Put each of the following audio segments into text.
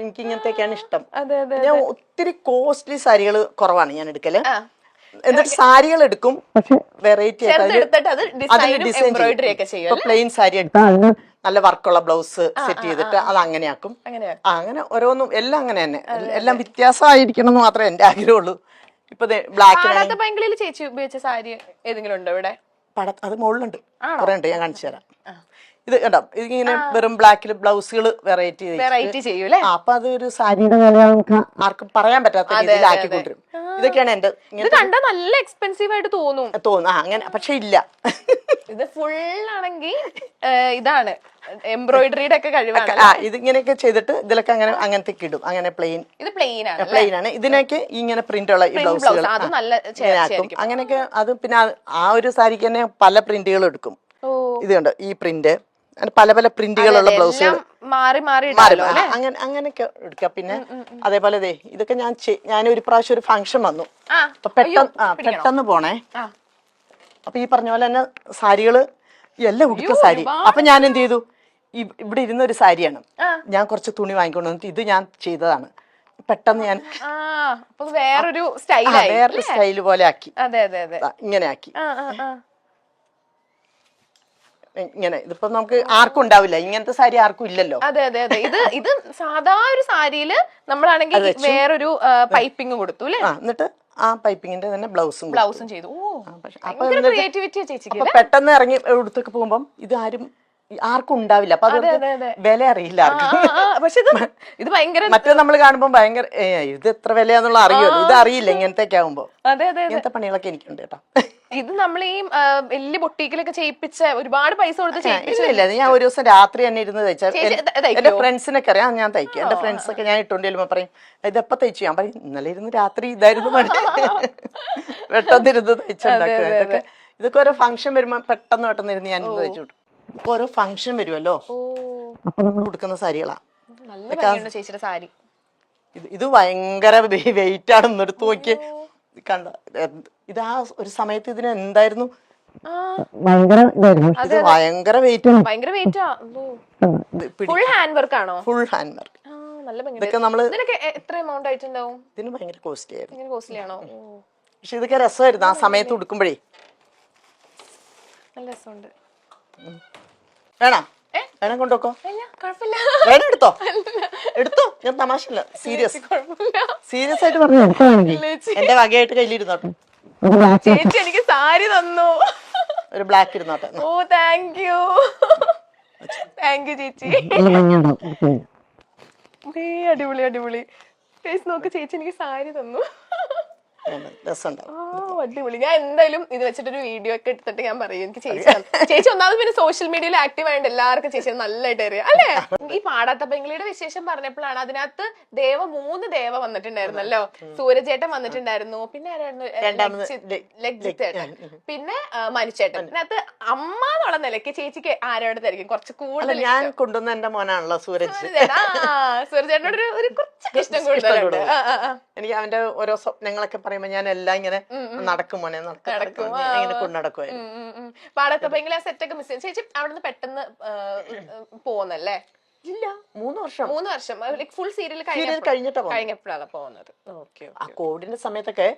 എനിക്ക് ഇങ്ങനത്തെയൊക്കെയാണ് ഇഷ്ടം? അതെ അതെ ഞാൻ ഒത്തിരി കോസ്റ്റ്ലി സാരികൾ കുറവാണ് ഞാൻ എടുക്കൽ. എന്നിട്ട് സാരികൾ എടുക്കും. പക്ഷെ വെറൈറ്റി ആയിട്ട് അത് ഡിസൈനും എംബ്രോയിഡറി ഒക്കെ ചെയ്യും പ്ലെയിൻ സാരി എടുക്കും. നല്ല വർക്കുള്ള ബ്ലൗസ് സെറ്റ് ചെയ്തിട്ട് അത് അങ്ങനെയാക്കും. അങ്ങനെയാ അങ്ങനെ ഓരോന്നും എല്ലാം അങ്ങനെ തന്നെ. എല്ലാം വ്യത്യാസമായിരിക്കണം എന്ന് മാത്രമേ എന്റെ ആഗ്രഹമുള്ളൂ. ഇപ്പൊ ബ്ലാക്ക് ചേച്ചി ഉപയോഗിച്ച സാരി ഏതെങ്കിലും ഉണ്ടോ ഇവിടെ? പട അത് മുകളിലുണ്ട്. കുറെ ഉണ്ട് ഞാൻ കാണിച്ചു തരാം. ഇത് കണ്ടോ? ഇതിങ്ങനെ വെറും ബ്ലാക്കിൽ ബ്ലൗസുകൾ വെറൈറ്റി വെറൈറ്റി ചെയ്യൂലേ അപ്പൊ അത് ഒരു സാരിയുടെ വില നമുക്ക് ആർക്കും പറയാൻ പറ്റാത്ത കൊണ്ടുവരും. ഇതൊക്കെയാണ് എന്റെ ഇത് കണ്ടാ നല്ല എക്സ്പെൻസീവ് ആയിട്ട് തോന്നും. തോന്നും. അങ്ങനെ പക്ഷെ ഇല്ല. ഇത് ഫുൾ ആണെങ്കിൽ ഇതാണ്. എംബ്രോയിഡറിയുടെ ഒക്കെ കഴിവാണ്. ആ ഇതിങ്ങനെയൊക്കെ ചെയ്തിട്ട് ഇതിലൊക്കെ അങ്ങനെ അങ്ങനത്തെ ഇടും. അങ്ങനെ പ്ലെയിൻ ഇത് പ്ലെയിൻ ആണ് പ്ലെയിൻ ആണ്. ഇതിനൊക്കെ ഇങ്ങനെ പ്രിന്റ് ഉള്ള ബ്ലൗസുകൾ അത് നല്ല അങ്ങനെയൊക്കെ അത് പിന്നെ ആ- ഒരു സാരിക്ക് തന്നെ പല പ്രിന്റുകൾ എടുക്കും. ഇത് കണ്ടോ? ഈ പ്രിന്റ് പല പല പ്രിന്റുകളുള്ള ബ്ലൗസുകൾ. മാറി മാറി മാറി അങ്ങനെ അങ്ങനെയൊക്കെ എടുക്കാം. പിന്നെ അതേപോലെ ദേ ഇതൊക്കെ ഞാൻ ഞാൻ ഒരു പ്രാവശ്യം ഒരു ഫംഗ്ഷൻ വന്നു. അപ്പൊ പെട്ടെന്ന് പെട്ടെന്ന് പോണേ. അപ്പൊ ഈ പറഞ്ഞ പോലെ തന്നെ സാരികൾ എല്ലാം ഉടുത്ത സാരി. അപ്പൊ ഞാൻ എന്ത് ചെയ്തു? ഇവിടെ ഇരുന്ന ഒരു സാരിയാണ്. ഞാൻ കുറച്ച് തുണി വാങ്ങിക്കൊണ്ട് വന്നിട്ട് ഇത് ഞാൻ ചെയ്തതാണ്. പെട്ടെന്ന് ഞാൻ വേറൊരു സ്റ്റൈൽ വേറൊരു സ്റ്റൈൽ പോലെ ആക്കി. ഇങ്ങനെ ആക്കി. ഇങ്ങനെ ഇതിപ്പോ നമുക്ക് ആർക്കും ഉണ്ടാവില്ല. ഇങ്ങനത്തെ സാരി ആർക്കും ഇല്ലല്ലോ. അതെ അതെ അതെ. ഇത് ഇത് സാധാ ഒരു സാരിയിൽ നമ്മളാണെങ്കിൽ വേറൊരു പൈപ്പിംഗ് കൊടുത്തു അല്ലേ? ആ എന്നിട്ട് ആ പൈപ്പിങ്ങിന്റെ തന്നെ ബ്ലൗസും ബ്ലൗസും ചെയ്തു. ചേച്ചിക്ക് അപ്പൊ പെട്ടെന്ന് ഇറങ്ങി എടുത്തൊക്കെ പോകുമ്പോ ഇത് ആരും ആർക്കും ഉണ്ടാവില്ല. അപ്പൊ അത്. വില അറിയില്ല പക്ഷെ ഇത് ഇത് ഭയങ്കര മറ്റേ നമ്മൾ കാണുമ്പോൾ ഭയങ്കര ഇത് എത്ര വിലയാന്നുള്ള അറിയുമല്ലോ. ഇത് അറിയില്ല ഇങ്ങനത്തെ ഒക്കെ ആകുമ്പോ അതെ. ഇങ്ങനത്തെ പണികളൊക്കെ എനിക്കുണ്ട് കേട്ടോ. ഇത് നമ്മൾ ഈ വലിയ ബൊട്ടീക്കിലൊക്കെ ചെയ്യിപ്പിച്ച ഒരുപാട് പൈസ കൊടുത്ത് ചെയ്യിപ്പിച്ച ഇല്ല. ഇല്ല ഞാൻ ഒരു ദിവസം രാത്രി തന്നെ ഇരുന്ന് തയ്ച്ചാൽ എന്റെ ഫ്രണ്ട്സിനൊക്കെ അറിയാം. ഞാൻ തയ്ക്കും. എന്റെ ഫ്രണ്ട്സ് ഒക്കെ ഞാൻ ഇട്ടുകൊണ്ട് ചെല്ലുമ്പോ പറയും ഇതെപ്പോ തയ്ച്ചു? ഞാൻ പറയും ഇന്നലെ ഇരുന്ന് രാത്രി ഇതായിരുന്നു പണി പെട്ടെന്ന് ഇരുന്ന് തയ്ച്ചുണ്ടാക്കുക. ഇതൊക്കെ ഇതൊക്കെ ഓരോ ഫംഗ്ഷൻ വരുമ്പോ പെട്ടെന്ന് പെട്ടെന്ന് ഇരുന്ന് ഞാൻ തയ്ച്ചു വിട്ടു ഇപ്പൊ ഓരോ ഫംഗ്ഷൻ വരുമല്ലോ അപ്പൊ നമ്മൾ കൊടുക്കുന്ന സാരികളാ. നല്ല ചേച്ചിയുടെ സാരി. ഇത് ഇത് ഭയങ്കര വെയിറ്റ് ആണ് എടുത്ത് നോക്കി കണ്ട ഇത് ആ ഒരു സമയത്ത് ഇതിന് എന്തായിരുന്നു? ഭയങ്കര ഇതായിരുന്നു. ഇത് ഭയങ്കര വെയിറ്റ് ഭയങ്കര ഫുൾ ഹാൻഡ് വർക്ക് ആണോ? ഫുൾ ഹാൻഡ് വർക്ക് ആ നല്ല ഭംഗിയുണ്ട്. ഇതൊക്കെ നമ്മൾ ഇതിനൊക്കെ എത്ര എമൗണ്ട് ആയിട്ടുണ്ടാവും? ഇതിന് ഭയങ്കര കോസ്റ്റ്ലി ആയിരുന്നു. കോസ്റ്റ്ലി ആണോ? പക്ഷെ ഇതൊക്കെ രസമായിരുന്നു. ആ സമയത്ത് ഉടുക്കുമ്പോഴേ. നല്ല രസമുണ്ട്. വേണോ? വേണം കൊണ്ടോക്കോ വേണം എടുത്തോ. എടുത്തോ. ഞാൻ തമാശല്ല സീരിയസ് സീരിയസ് ആയിട്ട് പറഞ്ഞു. എന്റെ വകയായിട്ട് കയ്യിലിരുന്നോട്ടെ. ചേച്ചി എനിക്ക് സാരി തന്നു. ഒരു ബ്ലാക്ക് ഇരുന്നോട്ടെ. ഓ താങ്ക് യു താങ്ക് യു ചേച്ചി. അടിപൊളി അടിപൊളി. ചേച്ചി നോക്ക് ചേച്ചി എനിക്ക് സാരി തന്നു. അടിപൊളി. ഞാൻ എന്തായാലും ഇത് വെച്ചിട്ടൊരു വീഡിയോ ഒക്കെ എടുത്തിട്ട് ഞാൻ പറയും. എനിക്ക് ചേച്ചി ചേച്ചി ഒന്നാമത് പിന്നെ സോഷ്യൽ മീഡിയയിൽ ആക്റ്റീവ് ആയതുകൊണ്ട് എല്ലാവർക്കും ചേച്ചി നല്ലതായിട്ട് അറിയാം. അല്ലേ? ഈ പാടാത്ത പെങ്കിളിയുടെ വിശേഷം പറഞ്ഞപ്പോഴാണ് അതിനകത്ത് ദേവ മൂന്ന് ദേവ വന്നിട്ടുണ്ടായിരുന്നല്ലോ. സൂരജേട്ടൻ വന്നിട്ടുണ്ടായിരുന്നു. പിന്നെ ആരായിരുന്നു ചേട്ടൻ പിന്നെ മനുചേട്ടൻ അതിനകത്ത് അമ്മ എന്നുള്ള നിലയ്ക്ക് ചേച്ചിക്ക് ആരോടത്തായിരിക്കും? കുറച്ച് കൂടുതൽ ഞാൻ കൊണ്ടുവന്ന എന്റെ മോനാണല്ലോ സൂരജ്. ചേട്ടനോട് സൂരജേട്ടനോട് ഒരു ഇഷ്ടം കൂടുതലുണ്ട്. എനിക്ക് അവന്റെ ഓരോ സ്വപ്നങ്ങളൊക്കെ പറയുമ്പോ ഞാൻ എല്ലാം ഇങ്ങനെ നടക്കും മോനെ നടക്കും ഇങ്ങനെ കൊണ്ടു നടക്കുമായിരുന്നു ഉം, ഉം, ഉം. ആ സെറ്റ് ഒക്കെ മിസ് ചേച്ചി അവിടുന്ന് പെട്ടെന്ന് പോന്നല്ലേ? ഇല്ല മൂന്ന് വർഷം. മൂന്ന് വർഷം. ഫുൾ സീരിയൽ കഴിഞ്ഞിട്ടാ. കഴിഞ്ഞപ്പോഴാണ് പോകുന്നത്. ആ കോവിഡിന്റെ സമയത്തൊക്കെ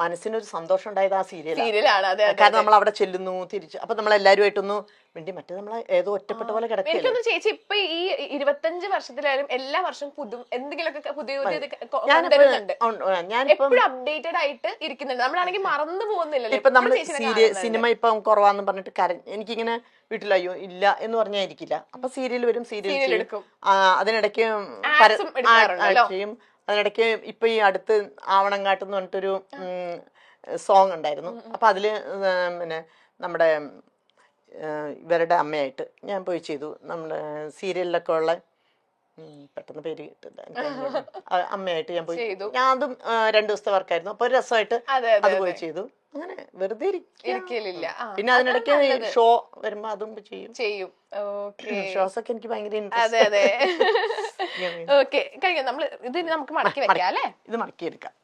മനസ്സിന് മനസ്സിനൊരു സന്തോഷം ഉണ്ടായത് ആ സീരിയൽ സീരിയലാണ് കാരണം നമ്മൾ അവിടെ ചെല്ലുന്നു തിരിച്ച്. അപ്പൊ നമ്മൾ എല്ലാരുമായിട്ടൊന്ന് വേണ്ടി മറ്റേ നമ്മളെ ഏതോ ഒറ്റപ്പെട്ട പോലെ കിടക്കും ചേച്ചി ഇപ്പൊ ഈ ഇരുപത്തഞ്ച് വർഷത്തിലായാലും എല്ലാ വർഷവും പുതു എന്തെങ്കിലുമൊക്കെ പുതിയ ഞാനിപ്പം എപ്പോഴും അപ്ഡേറ്റഡ് ആയിട്ട് ഇരിക്കുന്നുണ്ട്. നമ്മളാണെങ്കിൽ മറന്നു പോകുന്നില്ല ഇപ്പൊ നമ്മൾ. സിനിമ ഇപ്പം കുറവാന്ന് പറഞ്ഞിട്ട് കര എനിക്കിങ്ങനെ വീട്ടിലയ്യോ ഇല്ല എന്ന് പറഞ്ഞായിരിക്കില്ല. അപ്പൊ സീരിയൽ വരും സീരിയൽ Serial ചെയ്യും. എടുക്കും. ആ, അതിനിടയ്ക്ക് Ads പര- ഉം എടുക്കാറുണ്ടല്ലോ. ആ, ചെയ്യും അതിനിടയ്ക്ക് ഇപ്പൊ ഈ അടുത്ത് ആവണങ്ങാട്ടെന്ന് പറഞ്ഞിട്ടൊരു സോങ് ഉണ്ടായിരുന്നു. അപ്പൊ അതിൽ ഉം, പിന്നെ നമ്മുടെ ഉം, ഇവരുടെ അമ്മയായിട്ട് ഞാൻ പോയി ചെയ്തു. നമ്മുടെ സീരിയലിലൊക്കെ ഉള്ള ഉം, പെട്ടെന്ന് പേര് കിട്ടില്ല എനിക്ക് അതിന്റെ ആ, അമ്മയായിട്ട് ഞാൻ പോയി ചെയ്തു. ഞാൻ അതും ആ, രണ്ടു ദിവസത്തെ വർക്കായിരുന്നു അപ്പൊ ഒരു രസമായിട്ട് അതെ അതെ അത് പോയി ചെയ്തു. വെറുതെ. ഇരിക്കലില്ല. പിന്നെ അതിനിടയ്ക്ക് ഷോ വരുമ്പോ അതും ചെയ്യും. ചെയ്യും. ഷോസ് ഒക്കെ എനിക്ക് ഭയങ്കര അതെ അതെ. ഓക്കെ കഴിഞ്ഞു. നമ്മൾ ഇത് നമുക്ക് മടക്കി വെക്കാം അല്ലേ? ഇത് മടക്കി എടുക്കാം.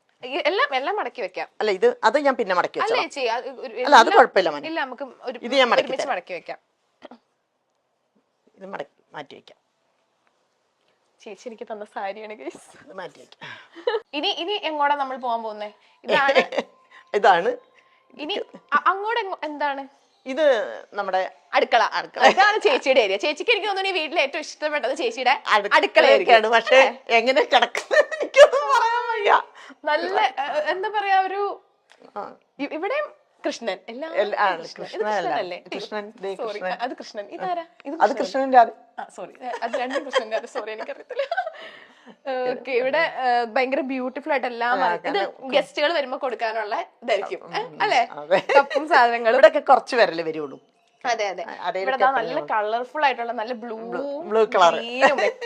എല്ലാം എല്ലാം മടക്കി വെക്കാം. അല്ല ഇത് അത് ഞാൻ പിന്നെ മടക്കി അല്ലേ അല്ല അത് കുഴപ്പമില്ല ഇല്ല നമുക്ക് ഇത് ഞാൻ മടക്കി മടക്കി വെക്കാം. ഇത് മടക്കി മാറ്റി വെക്കാം. ചേച്ചി എനിക്ക് തന്ന സാരിയാണ് മാറ്റി വെക്കാം. ഇനി ഇനി എങ്ങോട്ടാ നമ്മൾ പോകാൻ പോകുന്നേ? ഇതാണ്. ഇതാണ് ഇനി അങ്ങോട്ട് എന്താണ്? ഇത് നമ്മുടെ അടുക്കള അടുക്കള. ഇതാണ് ചേച്ചിയുടെ ഏരിയ ചേച്ചിക്ക് എനിക്ക് തോന്നുന്നു ഈ വീട്ടിലെ ഏറ്റവും ഇഷ്ടപ്പെട്ടത് ചേച്ചിയുടെ അടുക്കളയൊക്കെയാണ് പക്ഷെ എങ്ങനെ കിടക്കുന്നത് എനിക്കൊന്നും പറയാൻ വയ്യ. നല്ല എന്താ പറയാ ഒരു ഇവിടെ ഇവിടെയും കൃഷ്ണൻ. എല്ലാം കൃഷ്ണൻ. കൃഷ്ണൻ. കൃഷ്ണൻ, അത് കൃഷ്ണൻ. ഇതാരാ? അത് അത് സോറി അത് രണ്ടും കൃഷ്ണൻ സോറി എനിക്കറിയത്തില്ല. ഓക്കെ. ഇവിടെ ഭയങ്കര ബ്യൂട്ടിഫുൾ ആയിട്ട് എല്ലാം ഇത് ഗസ്റ്റുകൾ വരുമ്പോ കൊടുക്കാനുള്ള ഇതായിരിക്കും. അല്ലെ? കപ്പും സാധനങ്ങളും. ഇവിടെ കുറച്ച് പേരല്ലേ വരുള്ളൂ. അതെ അതെ. ഇവിടെ നല്ല കളർഫുൾ ആയിട്ടുള്ള നല്ല ബ്ലൂ ബ്ലൂ കളർ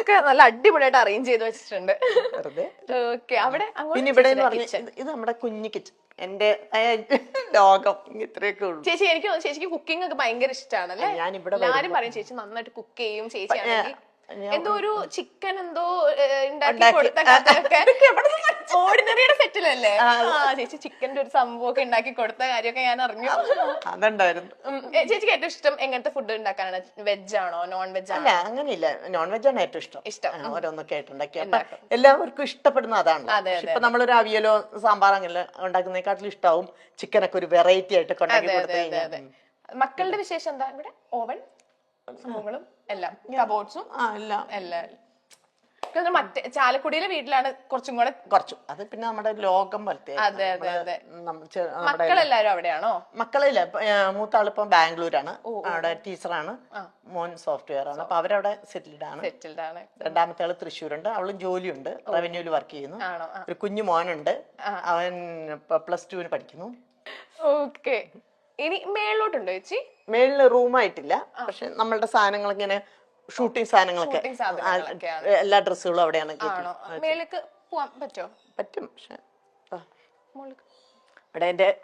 ഒക്കെ നല്ല അടിപൊളിയായിട്ട് അറേഞ്ച് ചെയ്ത് വെച്ചിട്ടുണ്ട്. ഓക്കെ. അവിടെ പിന്നെ ഇവിടെ. ഇത് നമ്മുടെ കുഞ്ഞു കിച്ചൺ. എന്റെ ലോകം. ഇത്രയൊക്കെ ഉള്ളൂ. ചേച്ചി എനിക്ക് ചേച്ചിക്ക് കുക്കിംഗ് ഒക്കെ ഭയങ്കര ഇഷ്ടമാണ് അല്ലേ? ഞാൻ ഇവിടെ എല്ലാരും പറയും ചേച്ചി നന്നായിട്ട് കുക്ക് ചെയ്യും. ചേച്ചി എന്തോ ഒരു ചിക്കൻ എന്തോ ഉണ്ടാക്കി. കൊടുത്ത കഥയൊക്കെ. ഓർഡിനറിയുടെ സെറ്റിലല്ലേ? ആ ചേച്ചി ചിക്കന്റെ ഒരു സംഭവമൊക്കെ ഉണ്ടാക്കി കൊടുത്ത കാര്യമൊക്കെ ഞാൻ അറിഞ്ഞു. അതുണ്ടായിരുന്നു. ചേച്ചിക്ക് ഏറ്റവും ഇഷ്ടം എങ്ങനത്തെ ഫുഡ് ഉണ്ടാക്കാനാണ്? വെജ് ആണോ? നോൺ വെജ് ആണോ അങ്ങനെയില്ല. നോൺ വെജ് ആണ് ഏറ്റവും ഇഷ്ടം. ഇഷ്ടം. ഓരോന്നൊക്കെ ആയിട്ട് ഉണ്ടാക്കി. അപ്പൊ എല്ലാവർക്കും ഇഷ്ടപ്പെടുന്ന അതാണ്. ഇപ്പൊ നമ്മളൊരു അവിയലോ സാമ്പാർ അങ്ങനെ ഉണ്ടാക്കുന്നതിനെക്കാട്ടിലും ഇഷ്ടാവും ചിക്കനൊക്കെ ഒരു വെറൈറ്റി ആയിട്ട് ഉണ്ടാക്കി കൊടുത്തു മക്കളുടെ വിശേഷം എന്താ ഇവിടെ? ഓവൻ? സംഭവങ്ങളും? എല്ലാം. കബോർഡ്സും ആ എല്ലാം. എല്ലാം എനിക്ക് മറ്റേ ചാലക്കുടിയിലെ വീട്ടിലാണ് കുറച്ചും കൂടെ കുറച്ചു. അത് പിന്നെ നമ്മുടെ ലോകം പോലത്തെ അതെ, അതെ, അതെ. മക്കളെല്ലാരും അവിടെയാണോ? മക്കളില്ല. ഇപ്പൊ, ഏ, മൂത്ത ആളിപ്പം ബാംഗ്ലൂരാണ് അവിടെ ടീച്ചറാണ്. മോൻ സോഫ്റ്റ്വെയർ ആണ് അപ്പൊ അവരവിടെ സെറ്റിൽഡ് ആണ് സെറ്റിൽഡ് ആണ് രണ്ടാമത്തെ ആൾ തൃശ്ശൂരുണ്ട്. അവളും ജോലിയുണ്ട്. റവന്യൂൽ വർക്ക് ചെയ്യുന്നു. ഒരു കുഞ്ഞു മോനുണ്ട്. അവൻ പ്ലസ് ടുവിന് പഠിക്കുന്നു. ഓക്കെ. ഇനി മേളിലോട്ടുണ്ടോ ചേച്ചി? മേളിൽ റൂമായിട്ടില്ല. പക്ഷെ നമ്മളുടെ സാധനങ്ങൾ ഇങ്ങനെ ഷൂട്ടിംഗ് സാധനങ്ങളൊക്കെ Shooting സാധനങ്ങളൊക്കെയാണ്. എല്ലാ ഡ്രസ്സുകളും അവിടെയാണ് ആണോ? മേളിലേക്ക് പോവാൻ പറ്റോ? പറ്റും പക്ഷെ ആ, ഇവിടെ എന്റെ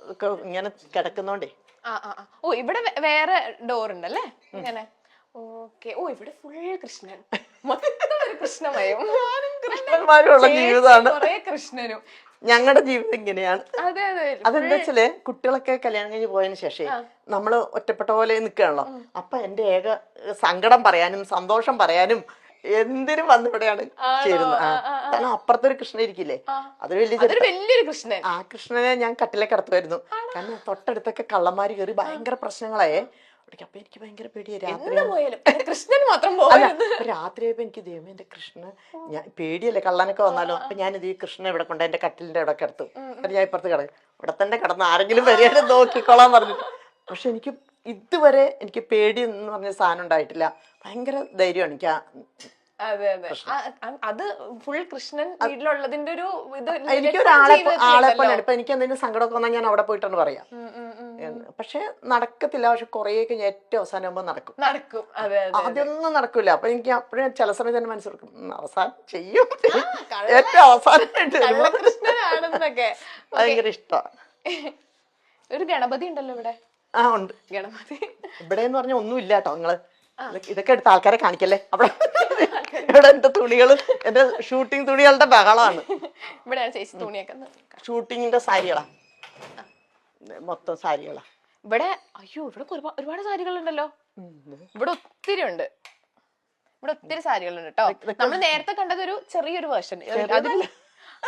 ഒക്കെ ഇങ്ങനെ കിടക്കുന്നോണ്ടേ. ആ ആ ആ. ഓ ഇവിടെ വേ- വേറെ ഡോർ ഉണ്ടല്ലേ? ഇങ്ങനെ. ഓക്കെ. ഓ ഇവിടെ ഫുൾ കൃഷ്ണൻ. മൊത്തം ഒരു കൃഷ്ണമയം. കൃഷ്ണന്മാരുള്ള ജീവിതമാണ്. കൊറേ കൃഷ്ണനും. ഞങ്ങളുടെ ജീവിതം ഇങ്ങനെയാണ്. അതെ അതെ. അതെന്താ വെച്ചാൽ കുട്ടികളൊക്കെ കല്യാണം കഴിഞ്ഞ് പോയതിന് ശേഷം നമ്മൾ ഒറ്റപ്പെട്ട പോലെ നിൽക്കുകയാണല്ലോ അപ്പൊ എന്റെ ഏക സങ്കടം പറയാനും സന്തോഷം പറയാനും എന്തിനും വന്ന് ഇവിടെയാണ് ചേരുന്നത്. കാരണം അപ്പുറത്തൊരു കൃഷ്ണൻ ഇരിക്കില്ലേ? അതൊരു വലിയ വലിയൊരു കൃഷ്ണൻ. ആ കൃഷ്ണനെ ഞാൻ കട്ടിലേക്ക് കടത്തുമായിരുന്നു. കാരണം തൊട്ടടുത്തൊക്കെ കള്ളന്മാര് കയറി ഭയങ്കര പ്രശ്നങ്ങളായേ. അവിടേക്ക് അപ്പൊ എനിക്ക് ഭയങ്കര പേടിയായി രാത്രി പോയാലും? കൃഷ്ണൻ മാത്രം രാത്രിയായപ്പോ എനിക്ക് ദൈവം എന്റെ കൃഷ്ണ ഞാൻ പേടിയല്ലേ കള്ളനൊക്കെ വന്നാലോ. അപ്പൊ ഞാനിത് ഈ കൃഷ്ണൻ ഇവിടെ കൊണ്ട് എന്റെ കട്ടിലിന്റെ ഇവിടെ കിടത്തു എന്നിട്ട് ഞാൻ ഇപ്പുറത്ത് കിടക്കും ഇവിടെ തന്നെ കിടന്ന് ആരെങ്കിലും വരികയാണ് നോക്കിക്കോളാൻ പറഞ്ഞു പക്ഷെ എനിക്ക് ഇതുവരെ എനിക്ക് പേടി എന്ന് പറഞ്ഞ സാധനം ഉണ്ടായിട്ടില്ല. ഭയങ്കര ധൈര്യമാണ് എനിക്ക് ആ അതെ അതെ. അത് ഫുൾ കൃഷ്ണൻ വീട്ടിലുള്ളതിന്റെ ഒരു ഇത് എനിക്ക് ഒരാളെ ആളെ പോലെ ഇപ്പൊ എനിക്ക് എന്തെങ്കിലും സങ്കടമൊക്കെ വന്നാൽ ഞാൻ അവിടെ പോയിട്ടാണ് പറയാം. പക്ഷെ നടക്കത്തില്ല. പക്ഷെ കുറേയൊക്കെ ഞാൻ ഏറ്റവും അവസാനം ആകുമ്പോൾ നടക്കും. നടക്കും. അതെ അതെ ആദ്യമൊന്നും നടക്കൂല. അപ്പൊ എനിക്ക് അപ്പോഴും ചില സമയത്ത് തന്നെ മനസ്സിലാക്കും അവസാനം ചെയ്യും. ഏറ്റവും അവസാനമായിട്ട് കൃഷ്ണനാണെന്നൊക്കെ. ഭയങ്കര ഇഷ്ടമാണ് ഒരു ഗണപതി ഉണ്ടല്ലോ ഇവിടെ? ആ ഉണ്ട്. ഗണപതി. ഇവിടെ എന്ന് പറഞ്ഞാൽ ഒന്നും ഇല്ല കേട്ടോ നിങ്ങൾ ഇതൊക്കെ- എടുത്ത് ആൾക്കാരെ കാണിക്കല്ലേ? അവിടെ ഇവിടെ എന്റെ തുണികൾ എന്റെ ഷൂട്ടിംഗ് തുണികളുടെ ബഹളമാണ് ഇവിടെ ചേച്ചി തുണിയൊക്കെ ഷൂട്ടിങ്ങിന്റെ സാരികളാ. മൊത്തം സാരികളാ. ഇവിടെ അയ്യോ ഇവിടെ ഒരുപാട് ഒരുപാട് സാരികളുണ്ടല്ലോ. ഇവിടെ ഒത്തിരി ഉണ്ട്. ഇവിടെ ഒത്തിരി സാരികളുണ്ട് കേട്ടോ നമ്മൾ നേരത്തെ കണ്ടത് ഒരു ചെറിയൊരു വേർഷൻ. അതിൽ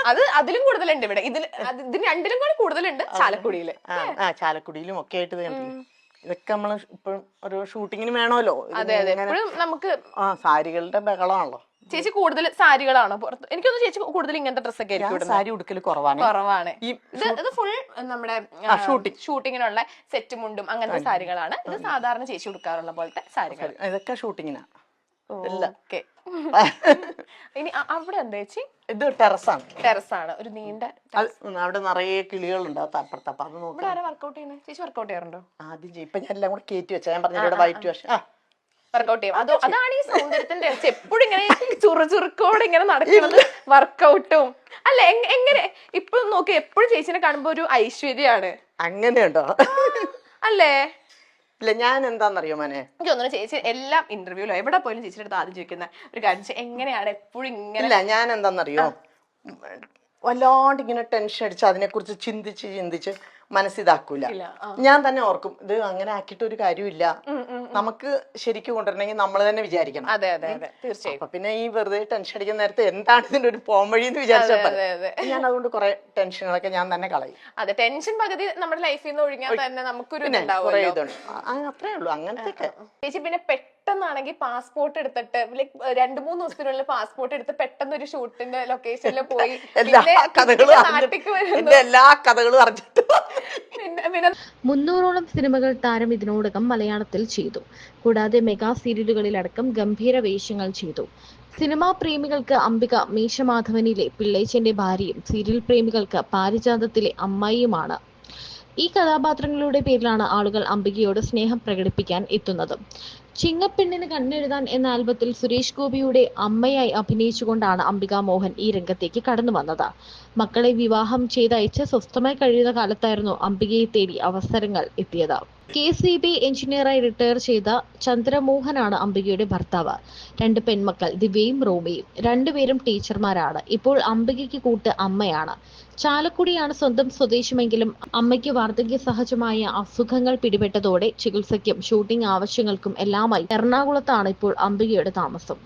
അത് അതിലും കൂടുതലുണ്ട് ഇവിടെ. ഇതിൽ അത് ഇതിന് രണ്ടിലും കൂടെ കൂടുതലുണ്ട് ചാലക്കുടിയിൽ. ആ ആ ചാലക്കുടിയിലും ഒക്കെ ആയിട്ട് ഇത് കണ്ടില്ലേ? ഇതൊക്കെ നമ്മൾ ഇപ്പം ഒരു ഷൂട്ടിങ്ങിന് വേണമല്ലോ. ഇത് അതെ. അതെ ഇങ്ങനെ- നമുക്ക് ആ സാരികളുടെ ബഹളമാണല്ലോ. ചേച്ചി കൂടുതൽ സാരികളാണ് പുറത്ത്? എനിക്കൊന്നും ചേച്ചി കൂടുതൽ ഇങ്ങനത്തെ ഡ്രസ്സൊക്കെ ഒക്കെ ആയിരിക്കും സാരി ഉടുക്കൽ കുറവാണ്. കുറവാണ്. ഇത് ഇത് ഫുൾ നമ്മുടെ ഷൂട്ടിംഗ് ഷൂട്ടിങ്ങിനുള്ള സെറ്റ് മുണ്ടും അങ്ങനത്തെ സാരികളാണ്. ഇത് സാധാരണ ചേച്ചി ഉടുക്കാറുള്ള പോലത്തെ സാരികൾ ഇതൊക്കെ ഷൂട്ടിങ്ങിനാണ് ഇനി അവിടെ എന്താ ചേച്ചി? ഇത് ടെറസാണ്. ടെറസാണ്. ഒരു നീണ്ട അവിടെ നിറയെ കിളികളുണ്ട് അത് അപ്പുറത്ത് അപ്പൊ അത് നോക്കാം. വർക്കൗട്ട് ചെയ്യുന്നത് ചേച്ചി വർക്ക്ഔട്ട് ചെയ്യാറുണ്ടോ? ആദ്യം ചെയ്യും. ഇപ്പൊ ഞാൻ എല്ലാം കൂടെ കയറ്റി വെച്ചാ. ഞാൻ പറഞ്ഞ വൈറ്റ് വാഷ് ആ. വർക്കൗട്ട് ചെയ്യും. അതോ അതാണ് ഈ സൗന്ദര്യത്തിന്റെ. എപ്പോഴും ഇങ്ങനെ ചുറുചുറുക്കോടെ ഇങ്ങനെ നടക്കുന്നത് വർക്കൗട്ടും അല്ല എങ്ങനെ? ഇപ്പോഴും നോക്കി എപ്പോഴും ചേച്ചിനെ കാണുമ്പോ ഒരു ഐശ്വര്യാണ് അങ്ങനെയുണ്ടോ? അല്ലേ? ഇല്ല ഞാൻ എന്താന്നറിയോ മോനെ? എനിക്ക് തോന്നുന്നു ചേച്ചി എല്ലാം ഇന്റർവ്യൂലോ എവിടെ പോയാലും ചേച്ചിയുടെ അടുത്ത് ആദ്യം ചോദിക്കുന്ന ഒരു കാര്യം എങ്ങനെയാണ് എപ്പോഴും ഇങ്ങനെ ഇല്ല ഞാൻ എന്താന്നറിയോ? വല്ലാണ്ട് ഇങ്ങനെ ടെൻഷൻ അടിച്ച് അതിനെക്കുറിച്ച് ചിന്തിച്ച് ചിന്തിച്ച് മനസ്സിതാക്കൂല. ഞാൻ തന്നെ ഓർക്കും ഇത് അങ്ങനെ ആക്കിയിട്ട് ഒരു കാര്യമില്ല. നമുക്ക് ശരിക്കും കൊണ്ടുവരണമെങ്കിൽ നമ്മൾ തന്നെ വിചാരിക്കണം. അതെ അതെ അതെ. തീർച്ചയായും. പിന്നെ ഈ വെറുതെ ടെൻഷൻ അടിക്കുന്ന നേരത്തെ എന്താണ് ഇതിന്റെ ഒരു പോംവഴി എന്ന് വിചാരിച്ചാൽ ഞാൻ അതുകൊണ്ട് കുറെ ടെൻഷനുകളൊക്കെ ഞാൻ തന്നെ കളയും. അതെ ടെൻഷൻ പകുതി നമ്മുടെ ലൈഫിൽ നിന്ന് ഒഴിഞ്ഞാൽ തന്നെ നമുക്കൊരു അത്രേ ഉള്ളൂ. അങ്ങനത്തെ ചേച്ചി പിന്നെ പെട്ടെന്നാണെങ്കിൽ പാസ്പോർട്ട് എടുത്തിട്ട് ലൈക് രണ്ടു മൂന്ന് ദിവസത്തിനുള്ളിൽ പാസ്പോർട്ട് എടുത്ത് പെട്ടെന്ന് ഒരു ഷൂട്ടിന്റെ ലൊക്കേഷനിൽ പോയി എല്ലാ കഥകളും എല്ലാ കഥകളും അറിഞ്ഞിട്ട് മുന്നൂറോളം സിനിമകൾ താരം ഇതിനോടകം മലയാളത്തിൽ ചെയ്തു. കൂടാതെ മെഗാ സീരിയലുകളിലടക്കം ഗംഭീര വേഷങ്ങൾ ചെയ്തു. സിനിമാ പ്രേമികൾക്ക് അംബിക മീശമാധവനിലെ പിള്ളേച്ചന്റെ ഭാര്യയും സീരിയൽ പ്രേമികൾക്ക് പാരിജാതത്തിലെ അമ്മായിയുമാണ്. ഈ കഥാപാത്രങ്ങളുടെ പേരിലാണ് ആളുകൾ അംബികയോട് സ്നേഹം പ്രകടിപ്പിക്കാൻ എത്തുന്നത്. ചിങ്ങപ്പെണ്ണിന് കണ്ണെഴുതാൻ എന്ന ആൽബത്തിൽ സുരേഷ് ഗോപിയുടെ അമ്മയായി അഭിനയിച്ചുകൊണ്ടാണ് അംബിക മോഹൻ ഈ രംഗത്തേക്ക് കടന്നു വന്നത് മക്കളെ വിവാഹം ചെയ്തയച്ച് സ്വസ്ഥമായി കഴിയുന്ന കാലത്തായിരുന്നു അംബികയെ തേടി അവസരങ്ങൾ എത്തിയത്. കെ. C B. എഞ്ചിനീയറായി റിട്ടയർ ചെയ്ത ചന്ദ്രമോഹനാണ് അംബികയുടെ ഭർത്താവ്. രണ്ട് പെൺമക്കൾ ദിവ്യയും റോമിയും. രണ്ടുപേരും ടീച്ചർമാരാണ്. ഇപ്പോൾ അംബികയ്ക്ക് കൂട്ട് അമ്മയാണ്. ചാലക്കുടിയാണ് സ്വന്തം സ്വദേശമെങ്കിലും അമ്മയ്ക്ക് വാർദ്ധക്യ സഹജമായ അസുഖങ്ങൾ പിടിപെട്ടതോടെ ചികിത്സയ്ക്കും ഷൂട്ടിംഗ് ആവശ്യങ്ങൾക്കും എല്ലാമായി എറണാകുളത്താണ് ഇപ്പോൾ അംബികയുടെ താമസം.